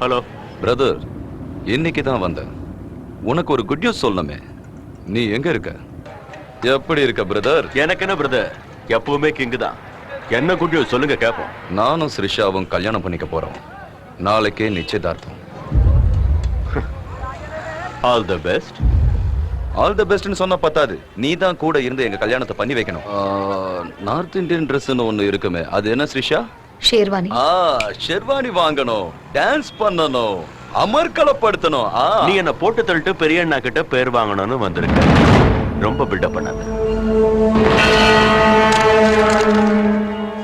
Hello brother இன்னைக்கு தான் வந்தேன். உனக்கு ஒரு குட் நியூஸ் சொல்லணுமே. நீ எங்க இருக்க? எப்படி இருக்க பிரதர் எனக்கு என்ன பிரதர் எப்பவுமே கிங்கு தான். என்ன குட் நியூஸ் சொல்லுங்க கேட்போம் நானும் ஸ்ரிஷாவும் கல்யாணம் பண்ணிக்க போறோம். நாளைக்கே நிச்சயதார்த்தம். All the best all the பெஸ்ட்னு சொன்னா பத்தாது. நீ தான் கூட இருந்து எங்க கல்யாணத்தை பண்ணி வைக்கணும். நார்த் இந்தியன் ட்ரெஸ்னு ஒண்ணு இருக்குமே. அது என்ன ஸ்ரிஷா ஷேர்வானி. ஆ ஷெர்வானி வாங்கணும் டான்ஸ் பண்ணணும் அமர்க்கலப்படுத்தணும் ஆ. நீ என்ன போட்டு தள்ளிட்டு பெரிய அண்ணா கிட்ட பேர் வாங்கணும்னு வந்திருக்க. ரொம்ப பில்டப் பண்ணாத.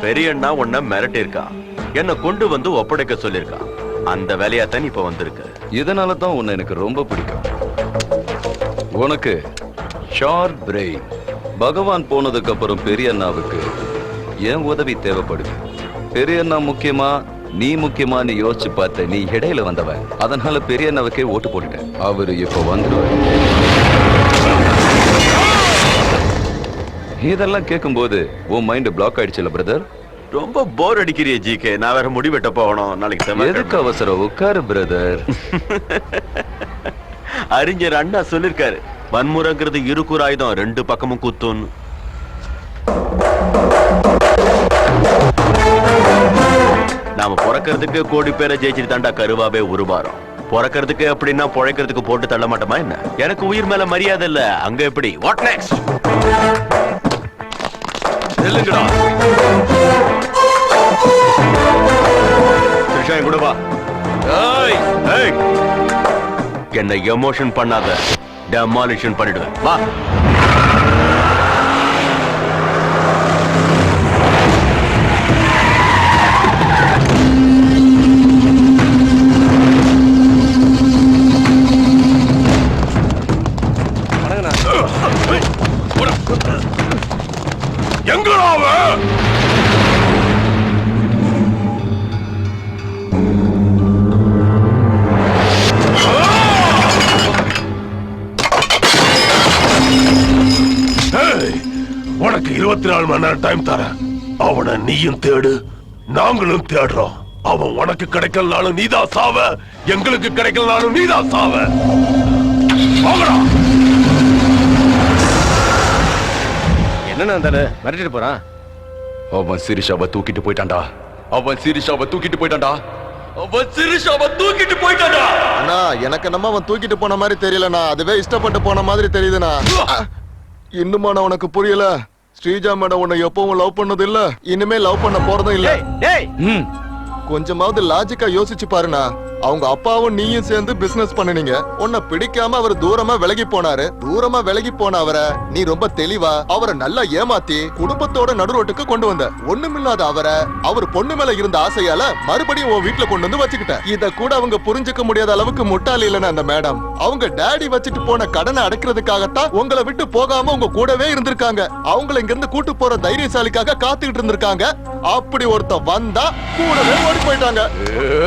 பெரிய அண்ணா உன்னை மிரட்டி இருக்கா என்ன கொண்டு வந்து ஒப்படைக்க சொல்லியிருக்கான் அந்த வேலையாத்தான் இப்ப வந்திருக்கு. இதனால தான் உன்னை எனக்கு ரொம்ப பிடிக்கும். உனக்கு ஷார்ப் பிரெயின் பகவான் போனதுக்கு அப்புறம் பெரிய அண்ணாவுக்கு என் உதவி தேவைப்படுது. பெரிய அண்ணா முக்கியமா நீ முக்கியமான்னு யோசிச்சு பார்த்த நீ இடையில வந்தவன். அதனால பெரிய அண்ணாவுக்கே ஓட்டு போட்டுட்டேன். அவரு இப்ப வந்துருவாரு இதெல்லாம் கேட்கும்போது உன் மைண்ட் பிளாக் ஆயிடுச்சுல பிரதர் ரொம்ப போர் அடிக்கிறிய ஜிகே நான் வேற முடி வெட்ட போகணும். நாளைக்கு. எதுக்கு அவசரம்? உட்காரு பிரதர் அறிஞர் அண்ணா சொல்லிருக்காரு வன்முறைங்கிறது இருக்குற ஆயுதம் ரெண்டு பக்கமும் குத்துன்னு நாம பிறக்கிறதுக்கு கோடி பேரை ஜெயிச்சுட்டு தாண்டா கருவாவே உருவாரும் பிறக்கிறதுக்கு அப்படின்னா பிழைக்கிறதுக்கு போட்டு தள்ள மாட்டோமா என்ன? எனக்கு உயிர் மேல மரியாதை இல்ல. அங்க எப்படி? வாட் நெக்ஸ்ட் நெல்லுங்கடா கூட வா. என்ன என்னை எமோஷன் பண்ணாத. டெமாலிஷன் பண்ணிடுவேன். வா. உனக்கு இருபத்தி நாலு மணி நேரம் டைம் தரேன். அவனை நீயும் தேடு. நாங்களும் தேடுறோம். அவன் உனக்கு கிடைக்கலனாலும் நீதான் சாவ. எங்களுக்கு கிடைக்கலனாலும் நீதான் சாவ. என்னண்ணா தானே மிரட்டிட்டு போறான். அவன் சிரிஷாவை தூக்கிட்டு போயிட்டான்டா. அவன் சிரிஷாவை தூக்கிட்டு போயிட்டான்டா. அவன் சிரிஷாவை தூக்கிட்டு போயிட்டான்டா. அண்ணா எனக்கு என்னமோ அவன் தூக்கிட்டு போன மாதிரி தெரியலண்ணா. அதுவே இஷ்டப்பட்டு போன மாதிரி தெரியுதுண்ணா. இன்னுமா நான் உனக்கு புரியல? ஸ்ரீஜா மேடம் உன்னை எப்பவும் லவ் பண்ணது இல்ல இனிமே லவ் பண்ண போறதும் இல்ல. கொஞ்சமாவது லாஜிக்கா யோசிச்சு பாருண்ணா. அவங்க அப்பாவும் நீயும் சேர்ந்து பிசினஸ் பண்ணுனீங்க. உன்னை பிடிக்காம அவர் தூரமா விலகி போனாரு. தூரமா விலகி போன அவரை நீ ரொம்ப தெளிவா அவரை நல்லா ஏமாத்தி குடும்பத்தோட நடுரோட்டுக்கு கொண்டு வந்த. ஒண்ணுமில்லாத அவரை அவர் பொண்ணு மேல இருந்த ஆசையால மறுபடியும் உன் வீட்டுல கொண்டு வந்து வச்சுக்கிட்ட இத கூட அவங்க புரிஞ்சுக்க முடியாத அளவுக்கு முட்டாளி இல்லைன்னு அந்த மேடம் அவங்க டேடி வச்சுட்டு போன கடனை அடைக்கிறதுக்காகத்தான் உங்களை விட்டு போகாம உங்க கூடவே இருந்திருக்காங்க. அவங்கள இங்க இருந்து கூட்டு போற தைரியசாலிக்காக காத்துக்கிட்டு இருந்திருக்காங்க. அப்படி ஒருத்த வந்தா கூடவே ஓடி போயிட்டாங்க.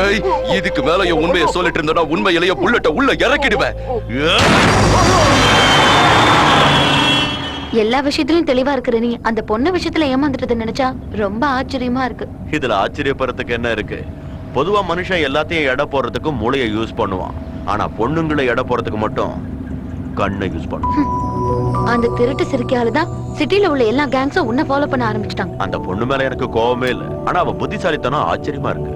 ஏய், இதுக்கு மேல என் உண்மையை சொல்லிட்டு இருந்தனா உண்மையிலேயே புல்லட்ட உள்ள இறக்கிடுவேன். எல்லா விஷயத்திலயும் தெளிவா இருக்கிற நீ அந்த பொண்ணு விஷயத்துல ஏமாந்துட்டதை நினைச்சா ரொம்ப ஆச்சரியமா இருக்கு. இதுல ஆச்சரியப்படுறதுக்கு என்ன இருக்கு? பொதுவா மனுஷன் எல்லாத்தையும் எடை போடுறதுக்கு மூளையை யூஸ் பண்ணுவான். ஆனா பொண்ணுங்களை எடை போடுறதுக்கு மட்டும் கண்ணை யூஸ் பண்ணுவான். அந்த திருட்டு சிரிக்கையால தான் சிட்டில உள்ள எல்லா கேங்ஸும் உன்னை ஃபாலோ பண்ண ஆரம்பிச்சிட்டாங்க. அந்த பொண்ணு மேல எனக்கு கோவமே இல்ல. ஆனா அவ புத்திசாலித்தனம் ஆச்சரியமா இருக்கு.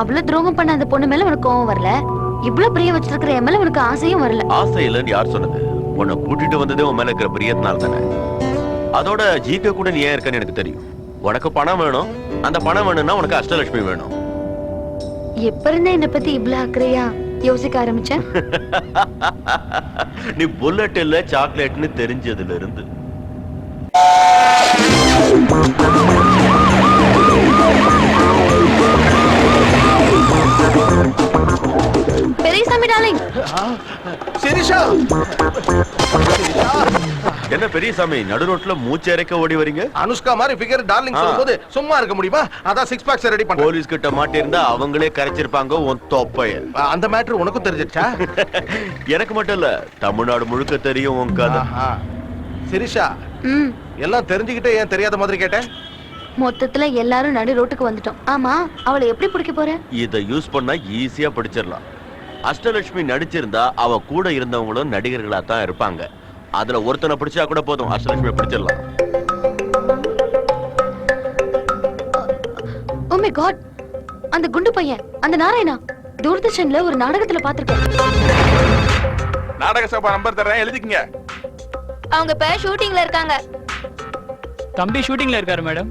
அவ்வளவு துரோகம் பண்ண அந்த பொண்ணு மேல உனக்கு கோவம் வரல? இவ்வளவு பிரிய வச்சிருக்கிற என் மேல உனக்கு ஆசையும் வரல. ஆசை இல்லைன்னு யார் சொன்னது? உன்னை கூட்டிட்டு வந்ததே உன் மேல இருக்கிற பிரியத்தினால தானே? அதோட ஜிபே கூட நீ ஏன் இருக்கன்னு எனக்கு தெரியும். உனக்கு பணம் வேணும். அந்த பணம் வேணும்னா உனக்கு அஷ்டலட்சுமி வேணும். எப்ப இருந்தே என்னை பத்தி இவ்வளவு அக்கறையா யோசிக்க ஆரம்பிச்சேன் நீ புல்லட் இல்ல சாக்லேட்னு தெரிஞ்சதுல இருந்து. பெரியசாமி டார்லிங் சிரிஷா! என்ன பெரியசாமி நடு ரோட்ல மூச்சு இறைக்க ஓடி வரீங்க? அனுஷ்கா மாதிரி ஃபிகர் டார்லிங். சொல்லும்போது சும்மா இருக்க முடியுமா? அதான் சிக்ஸ் பேக்ஸ் ரெடி பண்றேன். போலீஸ் கிட்ட மாட்டிருந்தா அவங்களே கரைச்சிருப்பாங்க உன் தொப்பைய. அந்த மேட்ரு உனக்கும் தெரிஞ்சிருச்சா? எனக்கு மட்டும் இல்ல தமிழ்நாடு முழுக்க தெரியும் உன் கதை. சிரிஷா எல்லாம் தெரிஞ்சுக்கிட்டே ஏன் தெரியாத மாதிரி கேட்டேன்? மொத்தத்துல எல்லாரும் நடு ரோட்டுக்கு வந்துட்டோம். ஆமா அவளை எப்படி பிடிக்க போற? இத யூஸ் பண்ணா ஈஸியா பிடிச்சிடலாம். அஷ்டலட்சுமி நடிச்சிருந்தா அவ கூட இருந்தவங்களும் நடிகர்களா தான் இருப்பாங்க. அதுல ஒருத்தனை பிடிச்சா கூட போதும். அஷ்டலட்சுமி பிடிச்சிடலாம். ஓ மை காட் அந்த குண்டு பையன் அந்த நாராயணா தூர்தர்ஷன்ல ஒரு நாடகத்துல பாத்திருக்கேன் நாடக சபா நம்பர் தரேன் எழுதிக்கங்க. அவங்க இப்ப ஷூட்டிங்ல இருக்காங்க. தம்பி ஷூட்டிங்ல இருக்காரு மேடம்.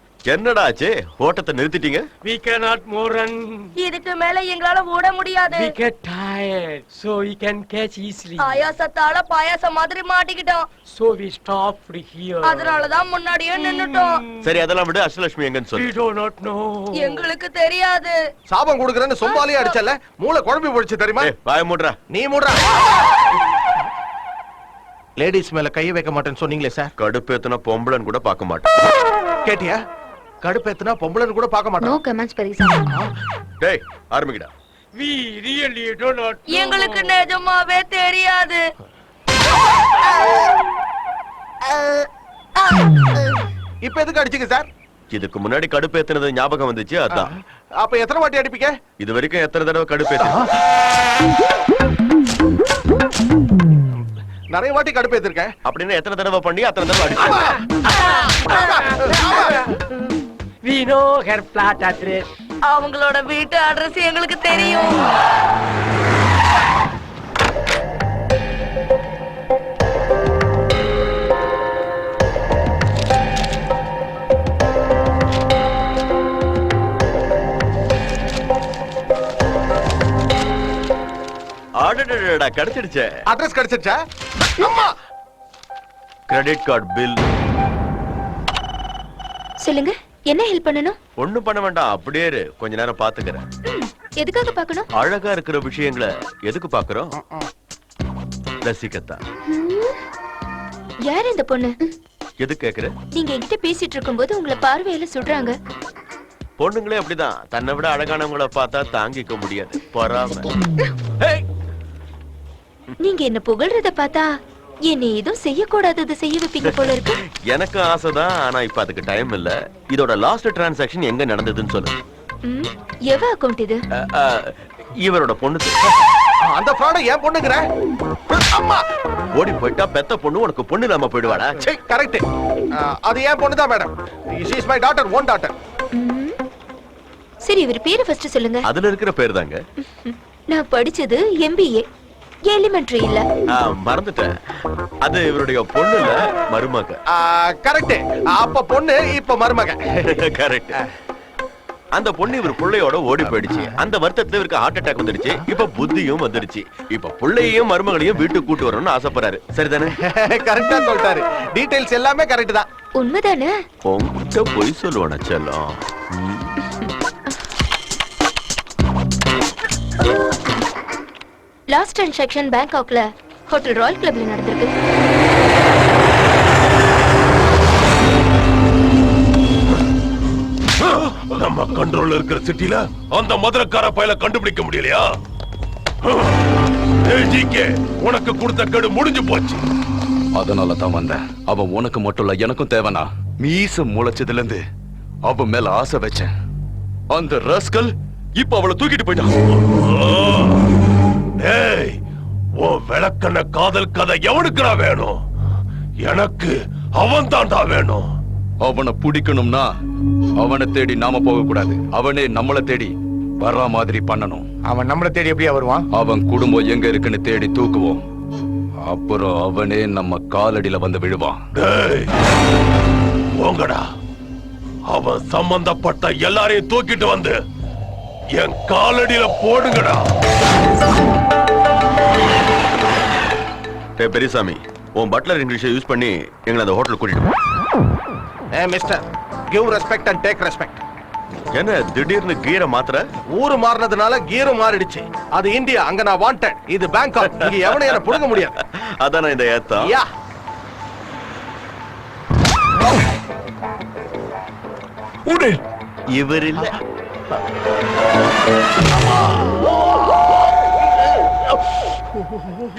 என்னடா ஆச்சு? ஓட்டத்தை நிறுத்திட்டீங்க? இதுக்கு மேல எங்களால ஓட முடியாது. So we can catch easily. ஆயாசத்தால பாயாசம் மாதிரி மாட்டிக்கிட்டோம். So we stopped here. அதனாலதான் முன்னாடியே நின்னுட்டோம். சரி அதெல்லாம் விட அஷ்டலட்சுமி எங்கன்னு we சொல்லு do not know. எங்களுக்கு தெரியாது. சாபம் கொடுக்கறேன்னு சொம்பாலே அடிச்சல மூளை குழம்பி போயிடுச்சு தெரியுமா? வாய மூடுறா. நீ மூடுற. லேடிஸ் மேல கை வைக்க மாட்டேன்னு சொன்னீங்களே சார் கடுப்பேத்துனா பொம்பளைன்னு கூட பார்க்க மாட்டேன் கேட்டியா? கடுப்பேத்துனா பொம்பளைன்னு கூட பார்க்க நோ மாட்டோம் கமெண்ட்ஸ் பெரிசா டேய் ஆரம்பிக்கடா. We really do not know. எங்களுக்கு நிஜமாவே தெரியாது. இப்ப எதுக்கு அடிச்சீங்க சார்? இதுக்கு முன்னாடி கடுப்பேத்துனது ஞாபகம் வந்துச்சு அதான். அப்ப எத்தனை வாட்டி அடிப்பீங்க இது வரைக்கும் எத்தனை தடவை கடுப்பேத்து நிறைய வாட்டி கடுப்பேத்திருக்கேன். அப்படின்னா எத்தனை தடவை பண்ணி அத்தனை தடவை அடிச்சு we know her flat address அவங்களோட வீட்டு அட்ரஸ் எங்களுக்கு தெரியும். ஆடடடடா கிடைச்சிடுச்சே. அட்ரஸ் கிடைச்சிருச்சா அம்மா! Credit card bill. சொல்லுங்க. என்ன ஹெல்ப் பண்ணணும்? ஒண்ணும் பண்ண வேண்டாம் அப்படியே இரு. கொஞ்ச நேரம் பாத்துக்கிறேன். எதுக்காக பார்க்கணும் அழகா இருக்கிற விஷயங்களை எதுக்கு பாக்குறோம்? ரசிக்கத்தான். யார் இந்த பொண்ணு? எது கேக்குற? நீங்க என்கிட்ட பேசிட்டு இருக்கும்போது உங்களை பார்வையில சுடுறாங்க பொண்ணுங்களே அப்படிதான். தன்னை விட அழகானவங்கள பார்த்தா தாங்கிக்க முடியாது. பொறாம. நீங்க என்ன புகழ்றத பார்த்தா என்ன ஏதோ செய்யக்கூடாதது செய்ய வைப்பீங்க போல இருக்கு. எனக்கு ஆசைதான் ஆனா இப்ப அதுக்கு டைம் இல்ல. இதோட லாஸ்ட் டிரான்சாக்ஷன் எங்க நடந்ததுன்னு சொல்லு. ம், எவ அக்கவுண்ட் இது? இவரோட பொண்ணு அந்த ஃப்ராட ஏன் பொண்ணுங்கிற அம்மா! ஓடி போயிட்டா பெத்த பொண்ணு உனக்கு பொண்ணு இல்லாம போயிடுவாடா. சே கரெக்ட் அது ஏன் பொண்ணு தான் madam she is my daughter own daughter. சரி இவர் பேரு ஃபர்ஸ்ட் சொல்லுங்க. அதுல இருக்கிற பேர் தாங்க. நான் படிச்சது எம்பிஏ எலிமெண்ட்ரி இல்ல. ஆஹ், மறந்துட்டேன். அது இவருடைய பொண்ணுல மருமக. கரெக்ட் அப்ப பொண்ணு இப்ப மருமக. கரெக்ட் அந்த பொண்ணு இவர் புள்ளையோட ஓடி போயிடுச்சு. அந்த வருத்தத்துல இவருக்கு ஹார்ட் அட்டாக் வந்துடுச்சு. இப்ப புத்தியும் வந்துடுச்சு. இப்ப புள்ளையையும் மருமகளையும் வீட்டுக்கு கூட்டு வரணும்னு ஆசைப்படுறாரு. சரிதானே? கரெக்டா சொல்லிட்டாரு. டீடைல்ஸ் எல்லாமே கரெக்ட் தான். உண்மைதானே? உங்ககிட்ட பொய் சொல்லுவான செல்லம். லாஸ்ட் டிரான்சாக்ஷன் பேங்காக்ல ஹோட்டல் ராயல் கிளப்ல நடந்திருக்கு. நம்ம கண்ட்ரோல்ல இருக்கிற சிட்டில அந்த மதுரக்கார பையல கண்டுபிடிக்க முடியலையா? உனக்கு கொடுத்த கெடு முடிஞ்சு போச்சு. அதனால தான் வந்தேன். அவன் உனக்கு மட்டும் இல்ல எனக்கும் தேவனா மீச முளைச்சதுல இருந்து அவன் மேல ஆசை வச்சேன். அந்த ரஸ்கல் இப்ப அவளை தூக்கிட்டு போயிட்டான். டேய் உன் விளக்கண்ண காதல் கதை எவனுக்குடா வேணும்? எனக்கு அவன் தான்டா வேணும். அவனை பிடிக்கணும்னா அவனை தேடி நாம போக கூடாது அவனே நம்மளை தேடி வர்ற மாதிரி பண்ணணும். அவன் நம்மளை தேடி எப்படியா வருவான்? அவன் குடும்பம் எங்க இருக்குன்னு தேடி தூக்குவோம். அப்புறம் அவனே நம்ம காலடியில வந்து விழுவான். டேய் போங்கடா. அவன் சம்பந்தப்பட்ட எல்லாரையும் தூக்கிட்டு வந்து என் காலடியில போடுங்கடா. டேய் பெரியசாமி உன் பட்லர் இங்கிலீஷை யூஸ் பண்ணி எங்களை அந்த ஹோட்டல் கூட்டிட்டு போ. ஏ mister give respect and take respect என்ன திடீர்னு கீரை மாத்திர ஊரு மாறினதுனால கீரும் மாறிடுச்சு. அது இந்தியா அங்க நான் வாண்டட் இது பேங்காக் இங்க எவனையும் என்ன புடுங்க முடியாது. அதானே இந்த ஏத்தம் யா. இவர் இல்ல.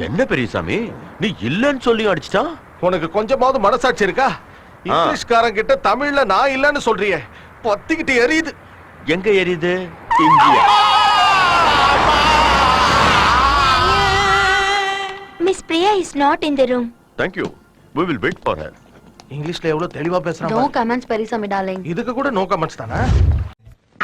என்ன பெரியசாமி? நீ இல்லன்னு சொல்லி அடிச்சிட்டான் உனக்கு கொஞ்சமாவது மனசாட்சி இருக்கா? இங்கிலீஷ்காரன் கிட்ட தமிழ்ல நான் இல்லன்னு சொல்றியே. பத்திக்கிட்டு எரியுது. எங்க எரியுது? India. Miss Priya is not in the room thank you we will wait for her. இங்கிலீஷ்ல எவ்வளவு தெளிவா நோ பேசுறான் கமெண்ட்ஸ் பெரியசாமி டார்லிங் இதுக்கு கூட நோ கமெண்ட்ஸ் தானே?